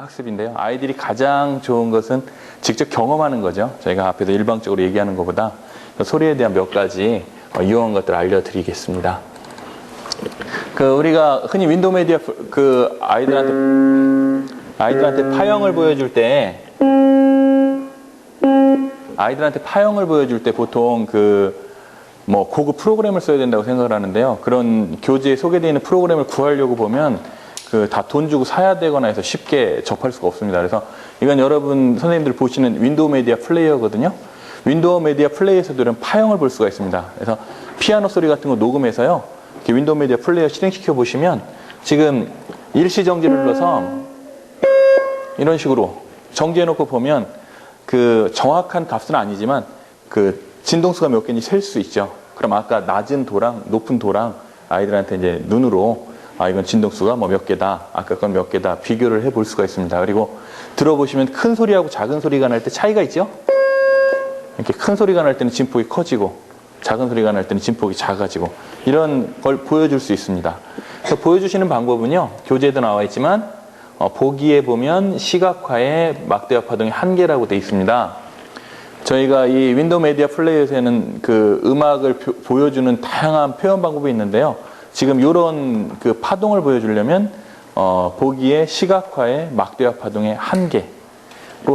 학습인데요. 아이들이 가장 좋은 것은 직접 경험하는 거죠. 저희가 앞에서 일방적으로 얘기하는 것보다 소리에 대한 몇 가지 어, 유용한 것들을 알려드리겠습니다. 그 우리가 흔히 윈도우 메디어 프- 그 아이들한테 아이들한테 파형을 보여줄 때 아이들한테 파형을 보여줄 때 보통 그 뭐 고급 프로그램을 써야 된다고 생각을 하는데요. 그런 교재에 소개되어 있는 프로그램을 구하려고 보면 그 다 돈 주고 사야 되거나 해서 쉽게 접할 수가 없습니다. 그래서 이건 여러분 선생님들 보시는 윈도우 메디어 플레이어거든요. 윈도우 메디어 플레이에서도 이런 파형을 볼 수가 있습니다. 그래서 피아노 소리 같은 거 녹음해서요. 이렇게 윈도우 메디어 플레이어 실행시켜 보시면 지금 일시 정지를 눌러서 이런 식으로 정지해 놓고 보면 그 정확한 값은 아니지만 그 진동수가 몇 개인지 셀 수 있죠. 그럼 아까 낮은 도랑 높은 도랑 아이들한테 이제 눈으로 아 이건 진동수가 뭐 몇 개다 아까 건 몇 개다 비교를 해 볼 수가 있습니다. 그리고 들어보시면 큰 소리하고 작은 소리가 날 때 차이가 있죠. 이렇게 큰 소리가 날 때는 진폭이 커지고 작은 소리가 날 때는 진폭이 작아지고 이런 걸 보여줄 수 있습니다. 그래서 보여주시는 방법은요 교재에도 나와 있지만 어, 보기에 보면 시각화의 막대화 파동의 한계라고 되어 있습니다. 저희가 이 윈도우 메디어 플레이어에서는 그 음악을 표- 보여주는 다양한 표현 방법이 있는데요. 지금 이런 그 파동을 보여주려면 어, 보기에 시각화의 막대화 파동의 한계로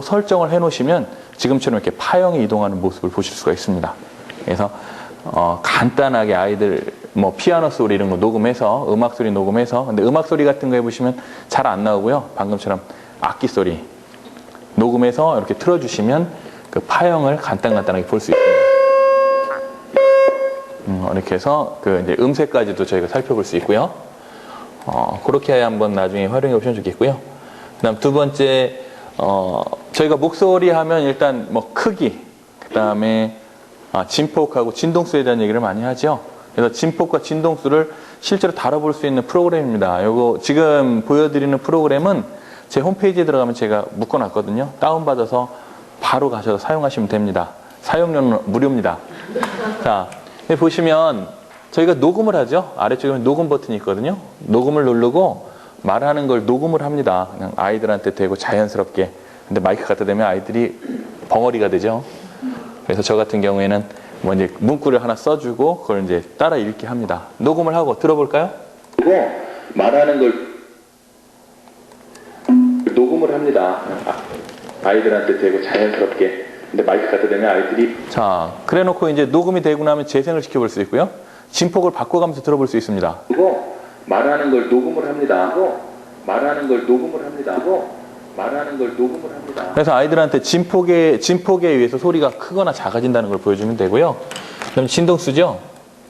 설정을 해놓으시면 지금처럼 이렇게 파형이 이동하는 모습을 보실 수가 있습니다. 그래서 어, 간단하게 아이들 뭐 피아노 소리 이런 거 녹음해서 음악 소리 녹음해서 근데 음악 소리 같은 거 해보시면 잘 안 나오고요. 방금처럼 악기 소리 녹음해서 이렇게 틀어주시면 그 파형을 간단간단하게 볼 수 있습니다. 음, 이렇게 해서 그 이제 음색까지도 저희가 살펴볼 수 있고요. 어, 그렇게 한번 나중에 활용해 보시면 좋겠고요. 그다음 두 번째 어, 저희가 목소리 하면 일단 뭐 크기, 그다음에 아, 진폭하고 진동수에 대한 얘기를 많이 하죠. 그래서 진폭과 진동수를 실제로 다뤄볼 수 있는 프로그램입니다. 요거 지금 보여드리는 프로그램은 제 홈페이지에 들어가면 제가 묶어놨거든요. 다운받아서 바로 가셔서 사용하시면 됩니다. 사용료는 무료입니다. 자, 보시면 저희가 녹음을 하죠. 아래쪽에 녹음 버튼이 있거든요. 녹음을 누르고 말하는 걸 녹음을 합니다. 그냥 아이들한테 대고 자연스럽게. 근데 마이크 갖다 대면 아이들이 벙어리가 되죠. 그래서 저 같은 경우에는 뭐 이제 문구를 하나 써주고 그걸 이제 따라 읽게 합니다. 녹음을 하고 들어볼까요? 그리고 말하는 걸 녹음을 합니다. 아이들한테 대고 자연스럽게. 근데 마이크 갖다 대면 아이들이 자 그래 놓고 이제 녹음이 되고 나면 재생을 시켜볼 수 있고요. 진폭을 바꿔가면서 들어볼 수 있습니다. 그리고 말하는 걸 녹음을 합니다. 그리고 말하는 걸 녹음을 합니다. 그리고 말하는 걸 녹음을 합니다. 그래서 아이들한테 진폭에 진폭에 의해서 소리가 크거나 작아진다는 걸 보여주면 되고요. 그다음 진동수죠.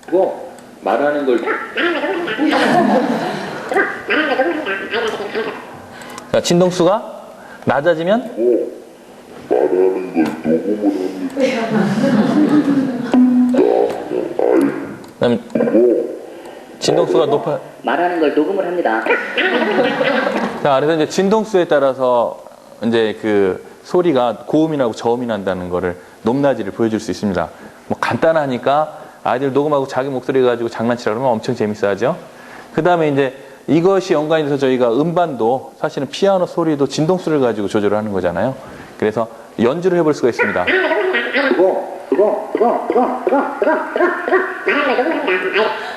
그리고 말하는 걸 자, 진동수가 낮아지면 그 진동수가 높아 말하는 걸 녹음을 합니다. 자, 그래서 이제 진동수에 따라서 이제 그 소리가 고음이 나고 저음이 난다는 거를 높낮이를 보여줄 수 있습니다. 뭐 간단하니까 아이들 녹음하고 자기 목소리 가지고 장난치라 그러면 엄청 재밌어 하죠. 그 다음에 이제 이것이 연관이 돼서 저희가 음반도 사실은 피아노 소리도 진동수를 가지고 조절을 하는 거잖아요. 그래서 연주를 해볼 수가 있습니다.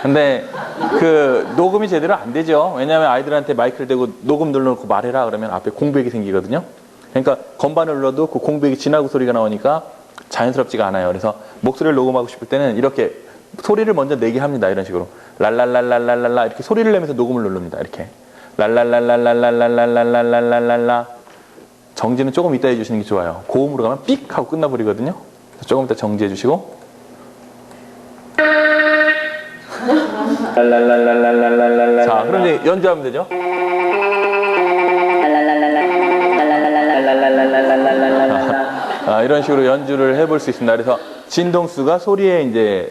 근데 그 녹음이 제대로 안 되죠. 왜냐하면 아이들한테 마이크를 대고 녹음 눌러놓고 말해라 그러면 앞에 공백이 생기거든요. 그러니까 건반을 눌러도 그 공백이 지나고 소리가 나오니까 자연스럽지가 않아요. 그래서 목소리를 녹음하고 싶을 때는 이렇게 소리를 먼저 내게 합니다. 이런 식으로 랄랄랄랄랄랄라 이렇게 소리를 내면서 녹음을 누릅니다. 이렇게 랄랄랄랄랄랄랄랄랄랄랄라 정지는 조금 이따 해주시는 게 좋아요. 고음으로 가면 삑 하고 끝나버리거든요. 조금 이따 정지해 주시고 자, 그럼 이제 연주하면 되죠. 아, 이런 식으로 연주를 해볼 수 있습니다. 그래서 진동수가 소리의 이제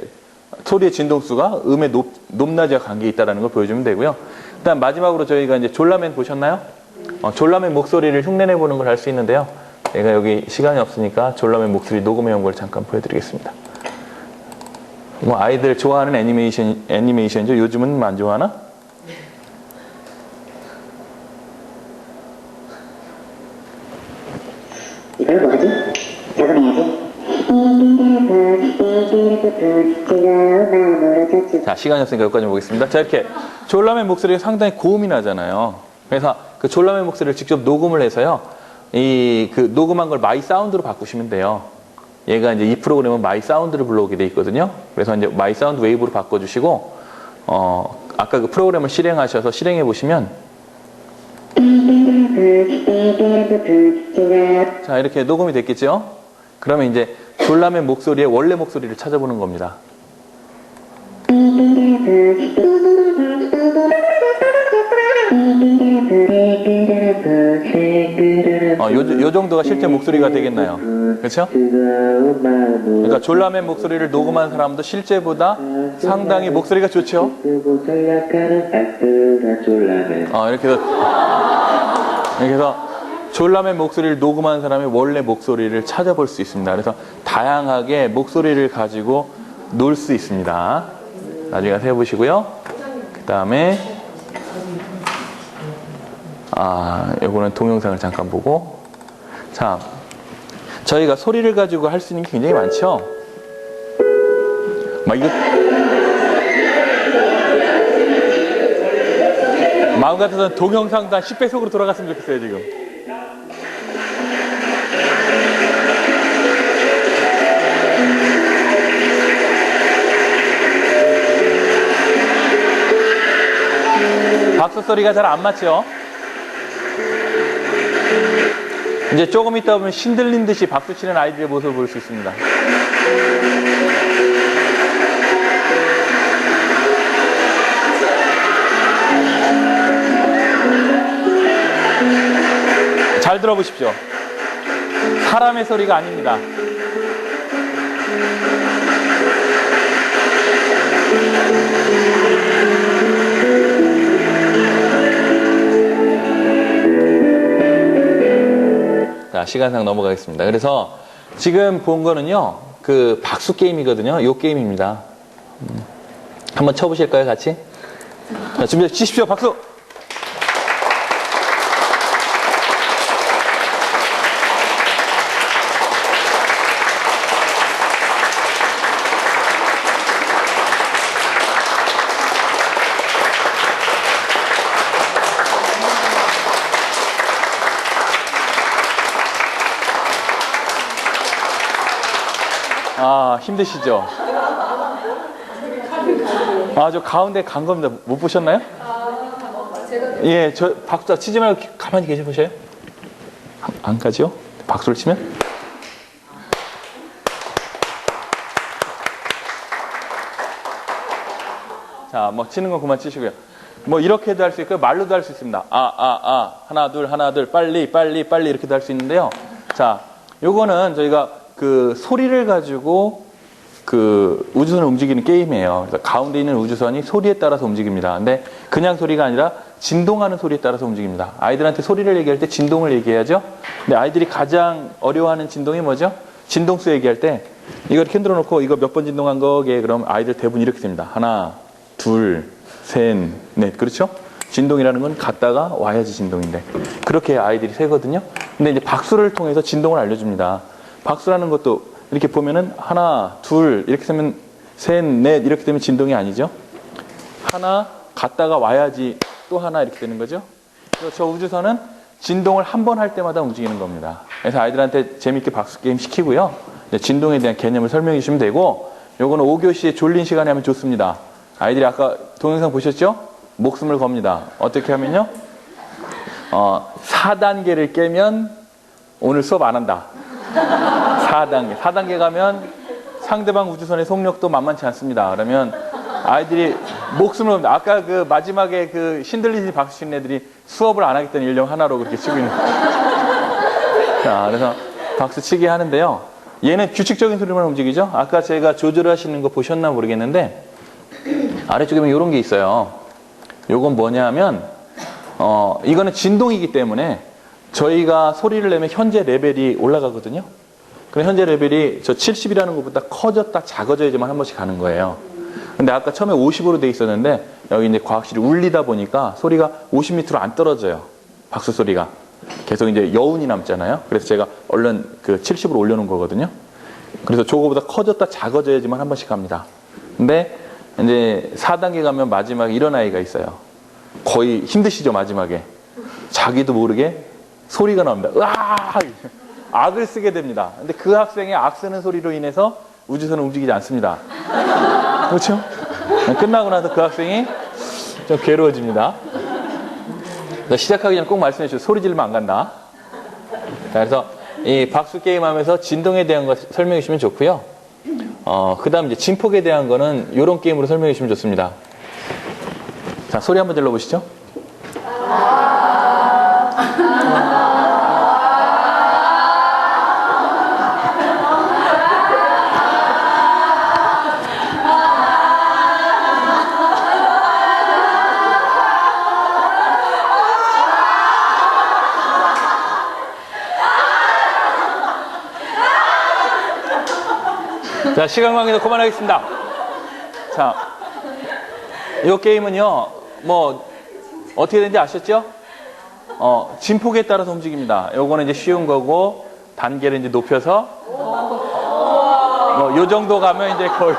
소리의 진동수가 음의 높, 높낮이와 관계 있다는 걸 보여주면 되고요. 일단 마지막으로 저희가 이제 졸라맨 보셨나요? 어, 졸라맨 목소리를 흉내내 보는 걸 할 수 있는데요. 내가 여기 시간이 없으니까 졸라맨 목소리 녹음해온 걸 잠깐 보여드리겠습니다. 뭐 아이들 좋아하는 애니메이션 애니메이션이죠. 요즘은 안 좋아하나? 자 시간이 없으니까 여기까지 보겠습니다. 자 이렇게 졸라맨 목소리가 상당히 고음이 나잖아요. 그래서 그 졸라맨 목소리를 직접 녹음을 해서요. 이 그 녹음한 걸 마이 사운드로 바꾸시면 돼요. 얘가 이제 이 프로그램은 마이 사운드를 불러오게 돼 있거든요. 그래서 이제 마이 사운드 웨이브로 바꿔주시고, 어, 아까 그 프로그램을 실행하셔서 실행해 보시면, 자, 이렇게 녹음이 됐겠죠? 그러면 이제 졸라맨 목소리의 원래 목소리를 찾아보는 겁니다. 어, 요, 요 정도가 실제 목소리가 되겠나요? 그렇죠? 그러니까 졸라맨 목소리를 녹음한 사람도 실제보다 상당히 목소리가 좋죠? 어, 이렇게 해서, 이렇게 해서 졸라맨 목소리를 녹음한 사람의 원래 목소리를 찾아볼 수 있습니다. 그래서 다양하게 목소리를 가지고 놀 수 있습니다. 나중에 가서 해보시고요. 그 다음에 아, 요거는 동영상을 잠깐 보고. 자, 저희가 소리를 가지고 할 수 있는 게 굉장히 많죠? 막 이거. 마음 같아서는 동영상도 한 10배 속으로 돌아갔으면 좋겠어요, 지금. 박수 소리가 잘 안 맞죠? 이제 조금 있다 보면 신들린 듯이 박수 치는 아이들의 모습을 볼 수 있습니다. 잘 들어보십시오. 사람의 소리가 아닙니다. 자, 시간상 넘어가겠습니다. 그래서 지금 본 거는요, 그 박수 게임이거든요. 요 게임입니다. 음. 한번 쳐보실까요, 같이? 자, 준비해 주십시오. 박수! 아, 힘드시죠? 아, 저 가운데 간 겁니다. 못 보셨나요? 예, 저 박수 치지 말고 가만히 계셔 보셔요. 안, 안 가죠? 박수를 치면? 자, 뭐 치는 건 그만 치시고요. 뭐 이렇게도 할 수 있고요. 말로도 할 수 있습니다. 아, 아, 아. 하나, 둘, 하나, 둘. 빨리, 빨리, 빨리 이렇게도 할 수 있는데요. 자, 요거는 저희가 그 소리를 가지고 그 우주선을 움직이는 게임이에요. 그래서 가운데 있는 우주선이 소리에 따라서 움직입니다. 근데 그냥 소리가 아니라 진동하는 소리에 따라서 움직입니다. 아이들한테 소리를 얘기할 때 진동을 얘기해야죠. 근데 아이들이 가장 어려워하는 진동이 뭐죠? 진동수 얘기할 때 이렇게 흔들어 놓고 이거 몇 번 진동한 거게 그럼 아이들 대부분 이렇게 씁니다. 하나, 둘, 셋, 넷. 그렇죠? 진동이라는 건 갔다가 와야지 진동인데. 그렇게 아이들이 세거든요. 근데 이제 박수를 통해서 진동을 알려줍니다. 박수라는 것도 이렇게 보면은 하나, 둘, 이렇게 되면 셋, 넷, 이렇게 되면 진동이 아니죠. 하나, 갔다가 와야지 또 하나 이렇게 되는 거죠. 저 우주선은 진동을 한 번 할 때마다 움직이는 겁니다. 그래서 아이들한테 재밌게 박수 게임 시키고요. 진동에 대한 개념을 설명해 주시면 되고, 요거는 5교시에 졸린 시간에 하면 좋습니다. 아이들이 아까 동영상 보셨죠? 목숨을 겁니다. 어떻게 하면요? 어, 4단계를 깨면 오늘 수업 안 한다. 4단계. 4단계 가면 상대방 우주선의 속력도 만만치 않습니다. 그러면 아이들이 목숨을 겁니다. 아까 그 마지막에 그 신들리지 박수 치는 애들이 수업을 안 하겠다는 일념 하나로 그렇게 치고 있는 자, 그래서 박수 치게 하는데요. 얘는 규칙적인 소리만 움직이죠? 아까 제가 조절하시는 거 보셨나 모르겠는데 아래쪽에 보면 이런 게 있어요. 요건 뭐냐면 어, 이거는 진동이기 때문에 저희가 소리를 내면 현재 레벨이 올라가거든요. 그럼 현재 레벨이 저 70이라는 것보다 커졌다 작아져야지만 한 번씩 가는 거예요. 근데 아까 처음에 50으로 돼 있었는데 여기 이제 과학실이 울리다 보니까 소리가 50m로 안 떨어져요. 박수 소리가. 계속 이제 여운이 남잖아요. 그래서 제가 얼른 그 70으로 올려놓은 거거든요. 그래서 저거보다 커졌다 작아져야지만 한 번씩 갑니다. 근데 이제 4단계 가면 마지막에 이런 아이가 있어요. 거의 힘드시죠, 마지막에. 자기도 모르게 소리가 나옵니다. 으아! 악을 쓰게 됩니다. 근데 그 학생의 악 쓰는 소리로 인해서 우주선은 움직이지 않습니다. 그렇죠? 끝나고 나서 그 학생이 좀 괴로워집니다. 시작하기 전에 꼭 말씀해 주세요. 소리 지르면 안 간다. 자, 그래서 이 박수 게임 하면서 진동에 대한 거 설명해 주시면 좋고요. 어, 그 다음 이제 진폭에 대한 거는 이런 게임으로 설명해 주시면 좋습니다. 자, 소리 한번 질러보시죠. 자, 시간 관계도 그만하겠습니다. 자, 이 게임은요, 뭐, 어떻게 되는지 아셨죠? 어, 진폭에 따라서 움직입니다. 요거는 이제 쉬운 거고, 단계를 이제 높여서, 뭐, 요 정도 가면 이제 거의.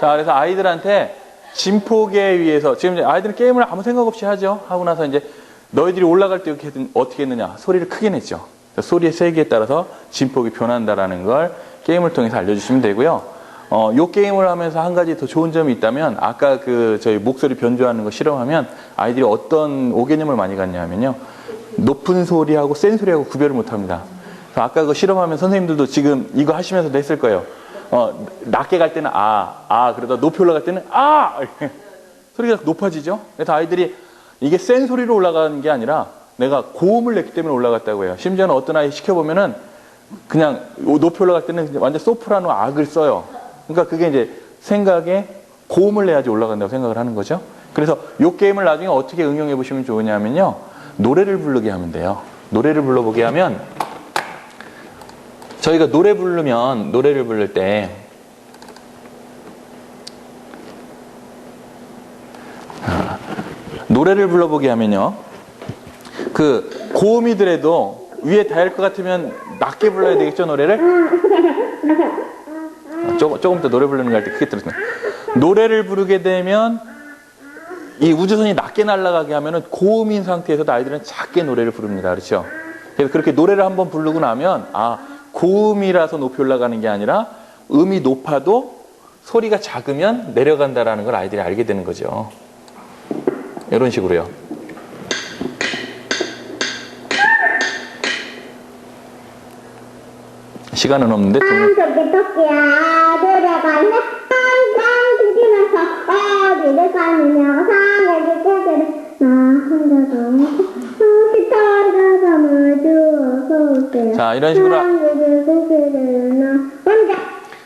자, 그래서 아이들한테 진폭에 의해서, 지금 아이들은 게임을 아무 생각 없이 하죠. 하고 나서 이제 너희들이 올라갈 때 어떻게 했느냐. 소리를 크게 냈죠. 소리의 세기에 따라서 진폭이 변한다라는 걸 게임을 통해서 알려주시면 되고요. 어, 요 게임을 하면서 한 가지 더 좋은 점이 있다면 아까 그 저희 목소리 변조하는 거 실험하면 아이들이 어떤 오개념을 많이 갖냐면요. 높은 소리하고 센 소리하고 구별을 못 합니다. 아까 그 실험하면 선생님들도 지금 이거 하시면서도 했을 거예요. 어, 낮게 갈 때는 아, 아, 그러다 높이 올라갈 때는 아! 소리가 높아지죠? 그래서 아이들이 이게 센 소리로 올라가는 게 아니라 내가 고음을 냈기 때문에 올라갔다고 해요. 심지어는 어떤 아이 시켜보면은 그냥 높이 올라갈 때는 완전 소프라노 악을 써요. 그러니까 그게 이제 생각에 고음을 내야지 올라간다고 생각을 하는 거죠. 그래서 이 게임을 나중에 어떻게 응용해 보시면 좋으냐면요. 노래를 부르게 하면 돼요. 노래를 불러보게 하면 저희가 노래 부르면 노래를 부를 때 아, 노래를 불러보게 하면요. 그 고음이더라도 위에 닿을 것 같으면 낮게 불러야 되겠죠 노래를? 아, 조금 조금 더 노래 부르는 거 할 때 크게 들었어요. 노래를 부르게 되면 이 우주선이 낮게 날아가게 하면은 고음인 상태에서도 아이들은 작게 노래를 부릅니다. 그렇죠? 그래서 그렇게 노래를 한번 부르고 나면 아 고음이라서 높이 올라가는 게 아니라 음이 높아도 소리가 작으면 내려간다라는 걸 아이들이 알게 되는 거죠. 이런 식으로요. 시간은 없는데 저기 토끼야 어디를 가느냐 나 혼자 주어서 올게요 자, 이런 식으로-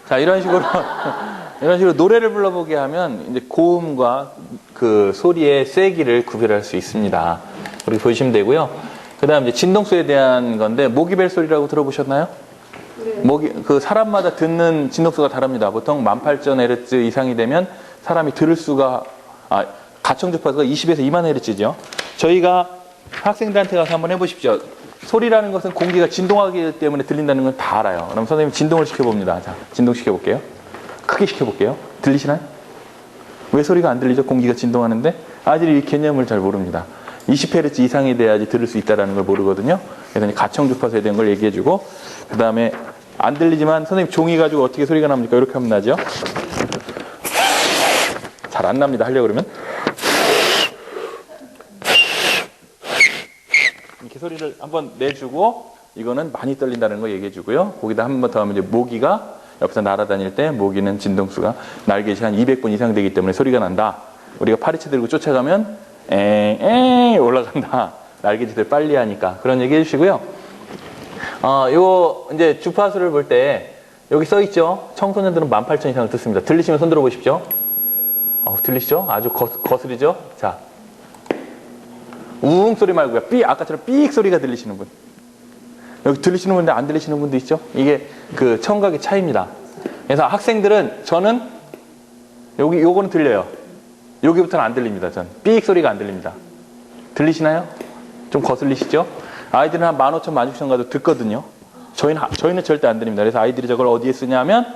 자 이런 식으로 이런 식으로 노래를 불러보게 하면 이제 고음과 그 소리의 세기를 구별할 수 있습니다. 그렇게 보시면 되고요. 그다음 이제 진동수에 대한 건데 모기벨 소리라고 들어보셨나요? 모기 그 사람마다 듣는 진동수가 다릅니다. 보통 18,000Hz 이상이 되면 사람이 들을 수가 아 가청 주파수가 20에서 2만 Hz죠. 저희가 학생들한테 가서 한번 해보십시오. 소리라는 것은 공기가 진동하기 때문에 들린다는 건 다 알아요. 그럼 선생님 진동을 시켜봅니다. 자, 진동 시켜볼게요. 크게 시켜볼게요. 들리시나요? 왜 소리가 안 들리죠? 공기가 진동하는데 아이들이 이 개념을 잘 모릅니다. 20Hz 이상이 돼야지 들을 수 있다는 걸 모르거든요. 그래서 가청 주파수에 대한 걸 얘기해주고 그 다음에 안 들리지만 선생님 종이 가지고 어떻게 소리가 납니까? 이렇게 하면 나죠. 잘 안 납니다. 하려 고 그러면 이렇게 소리를 한번 내주고 이거는 많이 떨린다는 거 얘기해 주고요. 거기다 한 번 더 하면 이제 모기가 옆에서 날아다닐 때 모기는 진동수가 날개시 한 200번 이상 되기 때문에 소리가 난다. 우리가 파리채 들고 쫓아가면 에에 올라간다. 날개짓을 빨리 하니까 그런 얘기 해주시고요. 어, 요 이제 주파수를 볼 때 여기 써 있죠. 청소년들은 18,000 이상을 듣습니다. 들리시면 손 들어 보십시오. 어, 들리시죠? 아주 거, 거슬리죠? 자, 우웅 소리 말고요. 삐 아까처럼 삐익 소리가 들리시는 분. 여기 들리시는 분인데 안 들리시는 분도 있죠? 이게 그 청각의 차이입니다. 그래서 학생들은 저는 여기 요거는 들려요. 여기부터는 안 들립니다. 전 삐익 소리가 안 들립니다. 들리시나요? 좀 거슬리시죠? 아이들은 한 15,000, 16,000 가도 듣거든요. 저희는 저희는 절대 안 드립니다. 그래서 아이들이 저걸 어디에 쓰냐면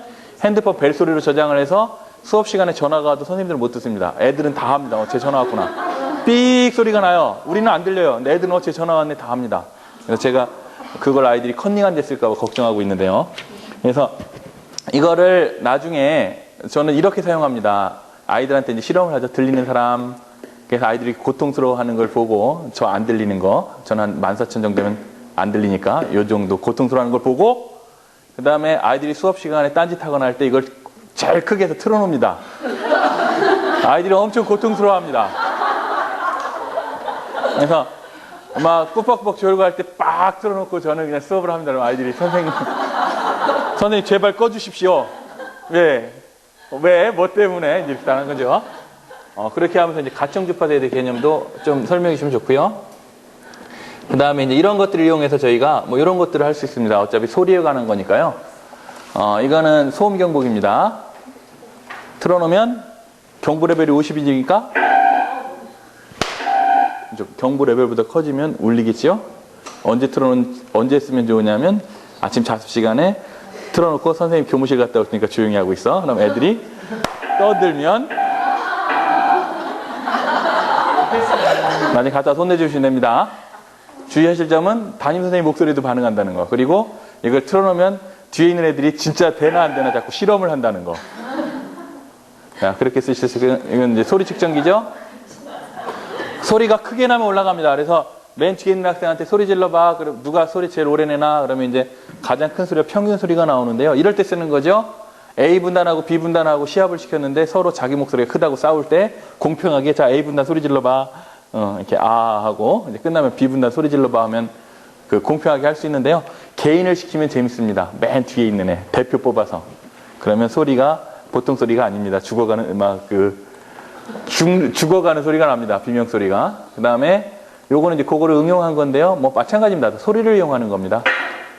핸드폰 벨소리로 저장을 해서 수업 시간에 전화가 와도 선생님들은 못 듣습니다. 애들은 다 합니다. 어, 제 전화 왔구나. 삑 소리가 나요. 우리는 안 들려요. 근데 애들은 어, 제 전화 왔네 다 합니다. 그래서 제가 그걸 아이들이 컨닝한 데 쓸까 봐 걱정하고 있는데요. 그래서 이거를 나중에 저는 이렇게 사용합니다. 아이들한테 이제 실험을 하죠. 들리는 사람. 그래서 아이들이 고통스러워하는 걸 보고 저 안 들리는 거. 저는 한 14,000 정도면 안 들리니까 요 정도 고통스러워하는 걸 보고 그 다음에 아이들이 수업 시간에 딴짓하거나 할 때 이걸 제일 크게 해서 틀어놓습니다. 아이들이 엄청 고통스러워합니다. 그래서 막 꾸벅꾸벅 졸고 할 때 빡 틀어놓고 저는 그냥 수업을 합니다. 아이들이 선생님, 선생님 제발 꺼주십시오. 왜? 왜? 뭐 때문에? 이렇게 하는 거죠. 어, 그렇게 하면서 이제 가청 주파제에 대해 개념도 좀 설명해 주시면 좋고요. 그 다음에 이제 이런 것들을 이용해서 저희가 뭐 이런 것들을 할 수 있습니다. 어차피 소리에 관한 거니까요. 어, 이거는 소음 경보기입니다. 틀어놓으면 경보 레벨이 50이니까 경보 레벨보다 커지면 울리겠지요? 언제 틀어놓은, 언제 쓰면 좋으냐면 아침 자습 시간에 틀어놓고 선생님 교무실 갔다 올 테니까 조용히 하고 있어. 그럼 애들이 떠들면 나중에 갖다 손 내주시면 됩니다. 주의하실 점은 담임 선생님 목소리도 반응한다는 거. 그리고 이걸 틀어놓으면 뒤에 있는 애들이 진짜 되나 안 되나 자꾸 실험을 한다는 거. 자, 그렇게 쓰실 수. 이건 이제 소리 측정기죠. 소리가 크게 나면 올라갑니다. 그래서 맨 뒤에 있는 학생한테 소리 질러봐. 그럼 누가 소리 제일 오래 내나? 그러면 이제 가장 큰 소리가 평균 소리가 나오는데요. 이럴 때 쓰는 거죠. A 분단하고 B 분단하고 시합을 시켰는데 서로 자기 목소리가 크다고 싸울 때 공평하게 자 A 분단 소리 질러봐. 어, 이렇게 아 하고 이제 끝나면 B 분단 소리 질러봐 하면 그 공평하게 할 수 있는데요. 개인을 시키면 재밌습니다. 맨 뒤에 있는 애 대표 뽑아서 그러면 소리가 보통 소리가 아닙니다. 죽어가는 음악 그 죽, 죽어가는 소리가 납니다. 비명 소리가. 그 다음에 요거는 이제 그거를 응용한 건데요. 뭐 마찬가지입니다. 소리를 이용하는 겁니다.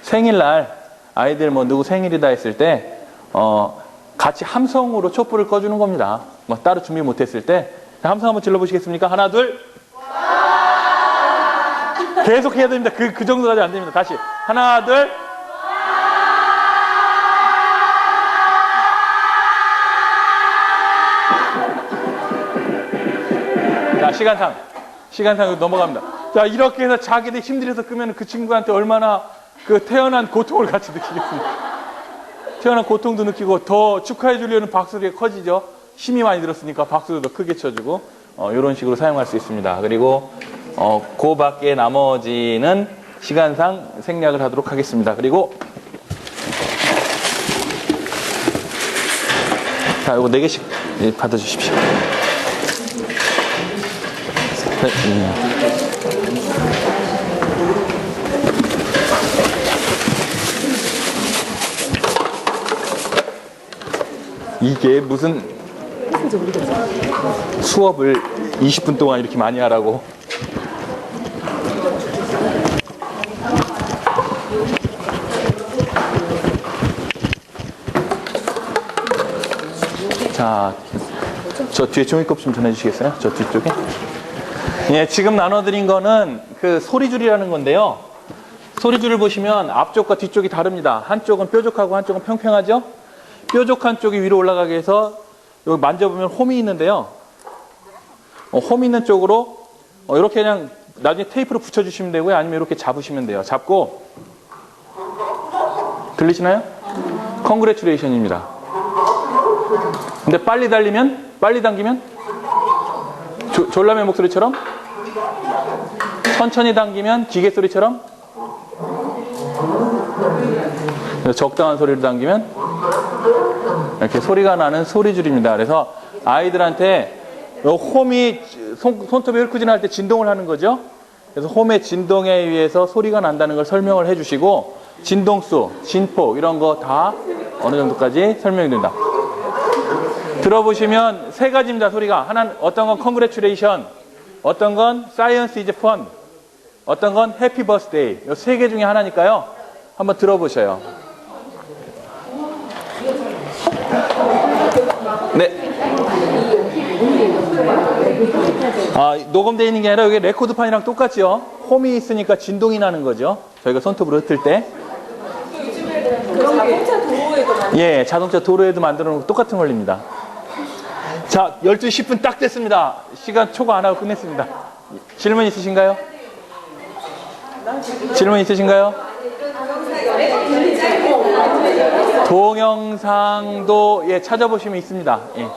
생일날 아이들 뭐 누구 생일이다 했을 때, 어, 같이 함성으로 촛불을 꺼주는 겁니다. 뭐 따로 준비 못했을 때. 자, 함성 한번 질러보시겠습니까? 하나, 둘. 계속 해야 됩니다. 그, 그 정도까지 안 됩니다. 다시. 하나, 둘. 자, 시간상. 시간상 넘어갑니다. 자, 이렇게 해서 자기들 힘들어서 끄면 그 친구한테 얼마나 그 태어난 고통을 같이 느끼겠습니까? 태어난 고통도 느끼고 더 축하해 주려는 박수가 커지죠. 힘이 많이 들었으니까 박수도 더 크게 쳐주고, 어, 이런 식으로 사용할 수 있습니다. 그리고, 어, 그 밖에 나머지는 시간상 생략을 하도록 하겠습니다. 그리고, 자, 요거 4개씩 받아주십시오. 네, 이게 무슨 수업을 20분 동안 이렇게 많이 하라고 자, 저 뒤에 종이컵 좀 전해주시겠어요? 저 뒤쪽에. 예, 지금 나눠드린 거는 그 소리줄이라는 건데요. 소리줄을 보시면 앞쪽과 뒤쪽이 다릅니다. 한쪽은 뾰족하고 한쪽은 평평하죠? 뾰족한 쪽이 위로 올라가게 해서 여기 만져보면 홈이 있는데요. 어, 홈 있는 쪽으로 어, 이렇게 그냥 나중에 테이프로 붙여주시면 되고요. 아니면 이렇게 잡으시면 돼요. 잡고 들리시나요? 컨그레츄레이션입니다. 근데 빨리 달리면 빨리 당기면 조- 졸라맨 목소리처럼 천천히 당기면 기계 소리처럼 적당한 소리로 당기면 이렇게 소리가 나는 소리줄입니다. 그래서 아이들한테 요 홈이 손, 손톱이 헐크진할 때 진동을 하는 거죠. 그래서 홈의 진동에 의해서 소리가 난다는 걸 설명을 해주시고 진동수, 진폭 이런 거 다 어느 정도까지 설명이 된다. 들어보시면 세 가지입니다. 소리가 하나는 어떤 건 컨그레츄레이션, 어떤 건 사이언스 이즈 펀, 어떤 건 해피 버스데이. 이세 개 중에 하나니까요. 한번 들어보셔요. 네. 아, 녹음되어 있는 게 아니라 여기 레코드판이랑 똑같죠? 홈이 있으니까 진동이 나는 거죠. 저희가 손톱으로 흩을 때. 자동차 도로에도 예, 자동차 도로에도 만들어 놓은 똑같은 원리입니다. 자, 12시 10분 딱 됐습니다. 시간 초과 안 하고 끝냈습니다. 질문 있으신가요? 질문 있으신가요? 동영상도 예, 찾아보시면 있습니다. 예.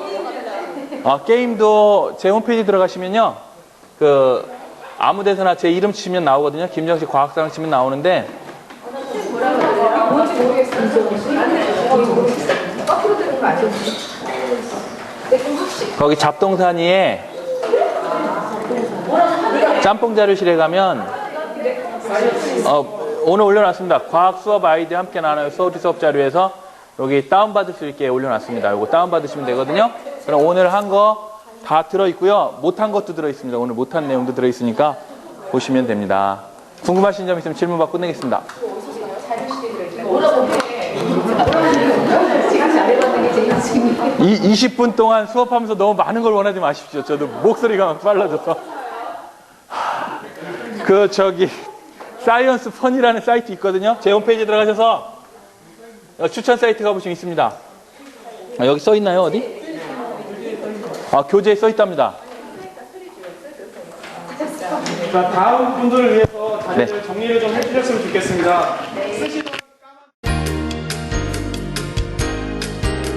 어, 게임도 제 홈페이지 들어가시면요. 그 아무 데서나 제 이름 치면 나오거든요. 김정식 과학사랑 치면 나오는데 거기 잡동사니에 짬뽕 자료실에 가면 어, 오늘 올려놨습니다. 과학 수업 아이디어 함께 나눠요. 수업 수업 자료에서 여기 다운받을 수 있게 올려놨습니다. 이거 다운받으시면 되거든요. 그럼 오늘 한 거 다 들어있고요. 못한 것도 들어있습니다. 오늘 못한 내용도 들어있으니까 보시면 됩니다. 궁금하신 점 있으면 질문 받고 끝내겠습니다. 이 20분 동안 수업하면서 너무 많은 걸 원하지 마십시오. 저도 목소리가 막 빨라져서. 하, 그 저기 사이언스 펀이라는 사이트 있거든요. 제 홈페이지 들어가셔서 어, 추천 사이트 가보시면 있습니다. 아, 여기 써 있나요 어디? 아 교재에 써 있답니다. 자, 다음 분들을 위해서 자리를 네. 정리를 좀 해주셨으면 좋겠습니다.